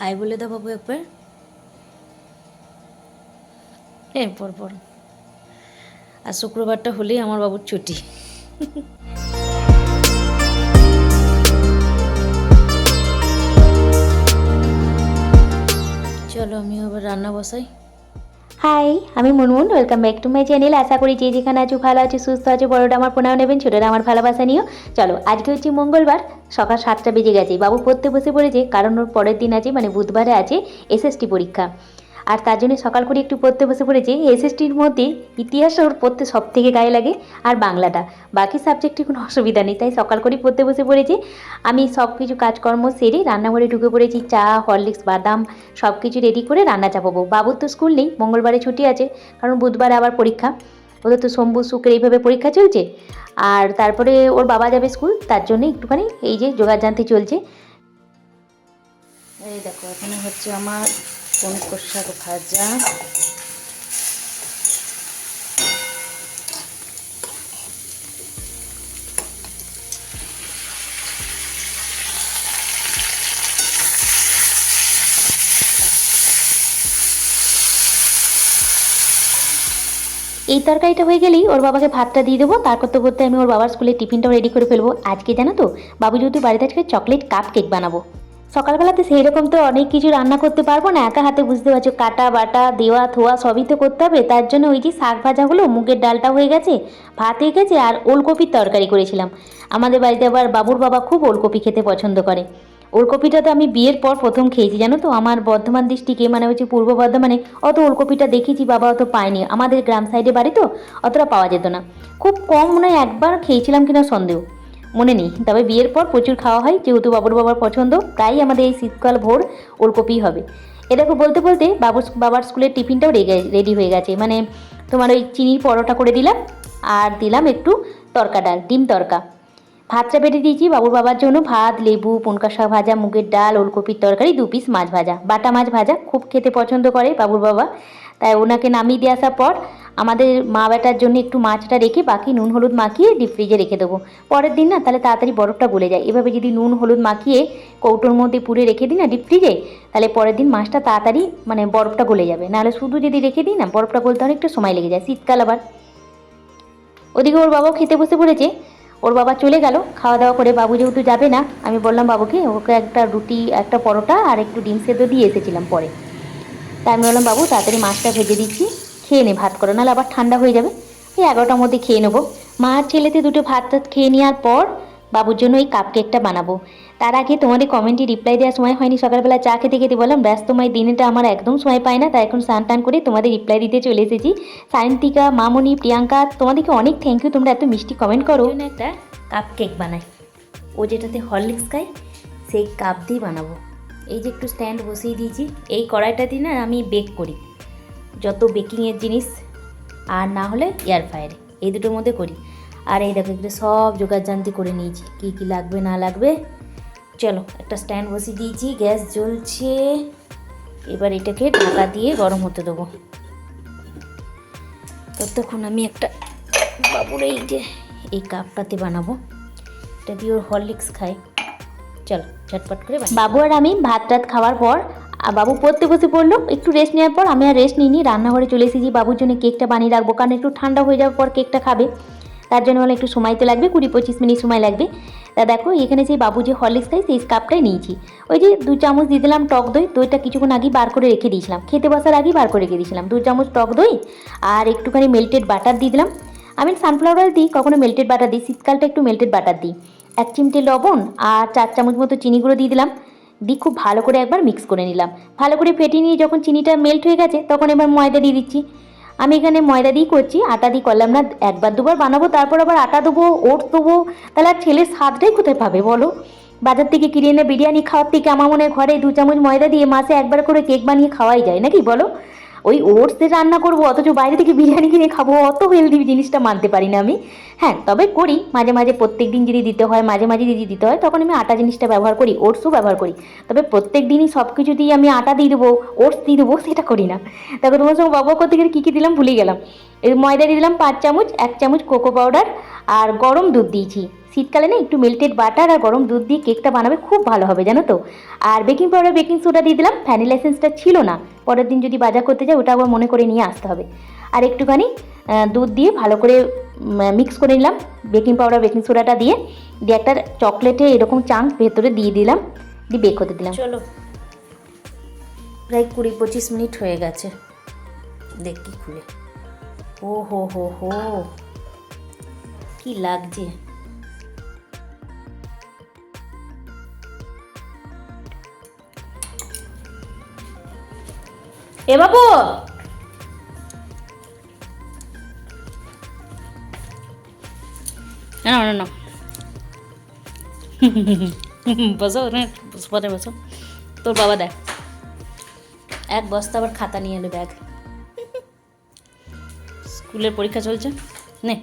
High বলে দাও বাবু একবার। এরপর পর আর শুক্রবারটা হলেই আমার বাবুর ছুটি। চলো আমি আবার রান্না বসাই। হাই আমি Munmun welcome back to my channel আশা করি যে যেখানে আছো ভালো আছো, সুস্থ আছো বড়োটা আমার প্রণাম নেবেন ছোটোটা আমার ভালোবাসা নিও। চলো, আজকে হচ্ছে মঙ্গলবার, সকাল সাতটা বেজে গেছে। বাবু পড়তে বসে পড়েছে, কারণ ওর পরের দিন আছে মানে বুধবারে আছে এসএসটি পরীক্ষা। আর তার জন্য সকাল করে একটু পড়তে বসে পড়েছে। এসএসটির মধ্যে ইতিহাস ওর পড়তে সব থেকে গায়ে লাগে আর বাংলাটা। বাকি সাবজেক্টে কোনো অসুবিধা নেই, তাই সকাল করেই পড়তে বসে পড়েছে। আমি সব কিছু কাজকর্ম সেরে রান্নাঘরে ঢুকে পড়েছি, চা, হরলিক্স, বাদাম সব কিছু রেডি করে রান্না চাপাবো। বাবুর তো স্কুল নেই, মঙ্গলবারে ছুটি আছে, কারণ বুধবার আবার পরীক্ষা। ওদের তো সোমবু শুক্র এইভাবে পরীক্ষা চলছে। আর তারপরে ওর বাবা যাবে স্কুল তার জন্য একটুখানি এই যে জোগাড় জানতে চলছে। এই দেখো, এখানে হচ্ছে আমার পনির শাক ভাজা। এই তরকারিটা হয়ে গেলেই ওর বাবাকে ভাতটা দিয়ে দেবো। তার করতে করতে আমি ওর বাবার স্কুলের টিফিনটাও রেডি করে ফেলব। আজকে জানো তো, বাবু যেহেতু বাড়িতে আজকে চকলেট কাপ কেক বানাবো। সকালবেলাতে সেই রকম তো অনেক কিছু রান্না করতে পারব না। একা হাতে বুঝতে পারছ, কাটা, বাটা, দেওয়া থোয়া সবই তো করতে হবে। তার জন্য ওই যে শাক ভাজা হলো, মুগের ডালটা হয়ে গেছে, ভাত হয়ে গেছে আর ওলকপির তরকারি করেছিলাম। আমাদের বাড়িতে আবার বাবুর বাবা খুব ওলকপি খেতে পছন্দ করে। ওলকপিটা তো আমি বিয়ের পর প্রথম খেয়েছি, জানো তো? আমার বর্ধমান ডিস্ট্রিক্টে মানে হচ্ছে পূর্ব বর্ধমানে অত ওলকপিটা দেখেছি বাবা অত পায়নি। আমাদের গ্রাম সাইডে বাড়ি তো, অতটা পাওয়া যেত না। খুব কম মনে একবার খেয়েছিলাম কিনা সন্দেহ। মনে নেই। তবে বিয়ের পর প্রচুর খাওয়া হয়, যেহেতু বাবুর বাবার পছন্দ, তাই আমাদের এই শীতকাল ভোর ওলকপি হবে। এ দেখো, বলতে বলতে বাবুর বাবার স্কুলের টিফিনটাও রেডি হয়ে গেছে। মানে তোমার ওই চিনির পরোটা করে দিলাম, আর দিলাম একটু তরকা ডাল, ডিম তরকা। ভাতটা বেটে দিয়েছি বাবুর বাবার জন্য, ভাত, লেবু, পনকা শাক ভাজা, মুগের ডাল, ওলকপির তরকারি, দু পিস মাছ ভাজা। বাটা মাছ ভাজা খুব খেতে পছন্দ করে বাবুর বাবা। তাই ওনাকে নামিয়ে দিয়ে আসার পর আমাদের মা বেটার জন্য একটু মাছটা রেখে বাকি নুন, হলুদ মাখিয়ে ডিপ ফ্রিজে রেখে দেবো। পরের দিন না তাহলে তাড়াতাড়ি বরফটা গলে যায়। এভাবে যদি নুন, হলুদ মাখিয়ে কৌটোর মধ্যে পুরে রেখে দিই না ডিপ ফ্রিজে তাহলে পরের দিন মাছটা তাড়াতাড়ি মানে বরফটা গলে যাবে। নাহলে শুধু যদি রেখে দিই না, বরফটা গলতে অনেকটা সময় লেগে যায় শীতকাল আবার। ওদিকে ওর বাবাও খেতে বসে পড়েছে। ওর বাবা চলে গেল, খাওয়া দাওয়া করে বাবু যেহেতু যাবে না, আমি বললাম, বাবুকে, ওকে একটা রুটি, একটা পরোটা আর একটু ডিম সেদ্ধ দিয়ে এসেছিলাম পরে। তাই আমি বললাম, বাবু, তাড়াতাড়ি মাছটা ভেজে দিচ্ছি। খেয়ে নে ভাত করে, নাহলে আবার ঠান্ডা হয়ে যাবে। এই এগারোটার মধ্যে খেয়ে নেব। মা আর ছেলেতে দুটো ভাত টাত খেয়ে নেওয়ার পর বাবুর জন্য এই কাপ কেকটা বানাবো। তার আগে তোমাদের কমেন্টে রিপ্লাই দেওয়ার সময় হয়নি, সকালবেলা চা খেতে খেতে বললাম ব্যস্তময় দিনটা আমার একদম সময় পায় না, তাই এখন স্নান টান করে তোমাদের রিপ্লাই দিতে চলে এসেছি। সায়ন্তিকা, মামনি, প্রিয়াঙ্কা, তোমাদেরকে অনেক থ্যাংক ইউ তোমরা এত মিষ্টি কমেন্ট করো। একটা কাপ কেক বানাই। ও যেটাতে হরলিক্স খায়, সেই কাপ দিয়ে বানাবো। এই যে একটু স্ট্যান্ড বসিয়ে দিয়েছি, এই কড়াইটা দিয়ে না আমি বেক করি। যত বেকিংয়ের জিনিস, আর না হলে এয়ার ফায়ারে এই দুটোর মধ্যে করি। আর এই দেখো, এগুলো সব জোগাড় জানতি করে নিয়েছি। কী কী লাগবে, না লাগবে? চলো, একটা স্ট্যান্ড বসিয়ে দিয়েছি, গ্যাস জ্বলছে। এবার এটাকে ঢাকা দিয়ে গরম হতে দেবো। ততক্ষণ আমি একটা বাবুর এই যে, এই কাপটাতে বানাবো। এটা দিয়ে ওর হরলিক্স খাই চলো, ঝটপট করে বাবু আর আমি ভাত টাত খাওয়ার পর আর বাবু পড়তে বসে পড়ল, একটু রেস্ট নেওয়ার পর আমি আর রেস্ট নিইনি, রান্নাঘরে চলে এসেছি। বাবুর জন্য কেকটা বানিয়ে রাখব, কারণ একটু ঠান্ডা হয়ে যাওয়ার পর কেকটা খাবে। তার জন্য বলে একটু সময় তো লাগবে কুড়ি পঁচিশ মিনিট সময় লাগবে। তা দেখো, এখানে সেই বাবু যে হরলিক্স খাই সেই কাপটাই নিয়েছি। ওই যে দু চামচ দিয়ে দিলাম টক দই, দইটা কিছুক্ষণ আগেই বার করে রেখে দিয়েছিলাম। খেতে বসার আগেই বার করে রেখে দিয়েছিলাম। দু চামচ টক দই আর একটুখানি মেল্টেড বাটার দিয়ে দিলাম। আমি সানফ্লাওয়ার অয়েল দিই, কখনো মেল্টেড বাটার দিই, শীতকালটা একটু মেল্টেড বাটার দিই। এক চিমটে লবণ আর চার চামচ মতো চিনি গুঁড়ো দিয়ে দিলাম। দিয়ে খুব ভালো করে একবার মিক্স করে নিলাম। ভালো করে ফেটিয়ে নিয়ে যখন চিনিটা মেল্ট হয়ে গেছে, তখন এবার ময়দা দিয়ে দিচ্ছি। আমি এখানে ময়দা দিয়েই করছি, আটা দিয়ে করলাম না, একবার দুবার বানাবো, তারপর আবার আটা দেবো, ওট দেবো, তাহলে আর ছেলের স্বাদটাই কোথায় পাবে বলো? বাজার থেকে কিনে এনে বিরিয়ানি খাওয়ার থেকে আমার মনে ঘরে দু চামচ ময়দা দিয়ে মাসে একবার করে কেক বানিয়ে খাওয়াই যায়, নাকি বলো? ওই ওটস দিয়ে রান্না করব, অথচ বাইরে থেকে বিরিয়ানি কিনে খাব, অত হেলদি জিনিসটা মানতে পারি না আমি। হ্যাঁ তবে করি, মাঝে মাঝে প্রত্যেক দিন যদি দিতে হয়, মাঝে মাঝে যদি দিতে হয়, তখন আমি আটা জিনিসটা ব্যবহার করি, ওটসও ব্যবহার করি। তবে প্রত্যেক দিনই সব কিছু দিয়ে আমি আটা দিয়ে দেবো, ওটস দিয়ে দেবো, সেটা করি না। তারপর তোমার সঙ্গে বাবা করতে গেলে কী কী দিলাম ভুলে গেলাম। ময়দা দিয়ে দিলাম পাঁচ চামচ, এক চামচ কোকো পাউডার আর গরম দুধ দিয়েছি। শীতকালে না একটু মেল্টেড বাটার আর গরম দুধ দিয়ে কেকটা বানাবে খুব ভালো হবে, জানো তো? আর বেকিং পাউডার বেকিং সোডা দিয়ে দিলাম ভ্যানিলা এসেন্সটা ছিল না। পরের দিন যদি বাজার করতে যাই ওটা আবার মনে করে নিয়ে আসতে হবে। আর একটুখানি দুধ দিয়ে ভালো করে মিক্স করে নিলাম বেকিং পাউডার বেকিং সোডাটা দিয়ে। দিয়ে একটা চকলেটে এরকম চাঙ্ক ভেতরে দিয়ে দিলাম, দিয়ে বেক হতে দিলাম। চলো। প্রায় কুড়ি পঁচিশ মিনিট হয়ে গেছে। দেখি খুলে। ও হো হো হো কি লাগছে? এ বাবু! বসো, না পরে বসো। তোর বাবা দেখ। এক বস্তা আবার খাতা নিয়ে এলো ব্যাগ। স্কুলের পরীক্ষা চলছে। নে।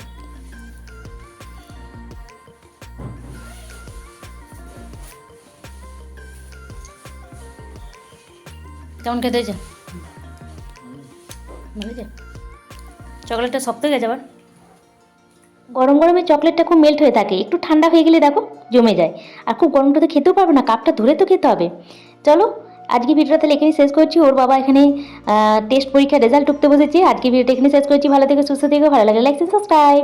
কেমন খেতে হয়েছে? হয়েছে চকলেটটা শক্ত হয়ে গেছে আবার। গরম গরমে চকলেটটা খুব মেল্ট হয়ে থাকে। একটু ঠান্ডা হয়ে গেলে দেখো জমে যায়। আর খুব গরমটা তো খেতেও পারবে না, কাপটা ধরে তো খেতে হবে। চলো, আজকে ভিডিওটা তাহলে এখানে শেষ করছি। ওর বাবা এখানে টেস্ট পরীক্ষার রেজাল্ট টুকতে বসেছে। আজকে ভিডিওটা এখানে শেষ করছি। ভালো থেকে, সুস্থ থেকে, ভালো লাগে লাইক সাবস্ক্রাইব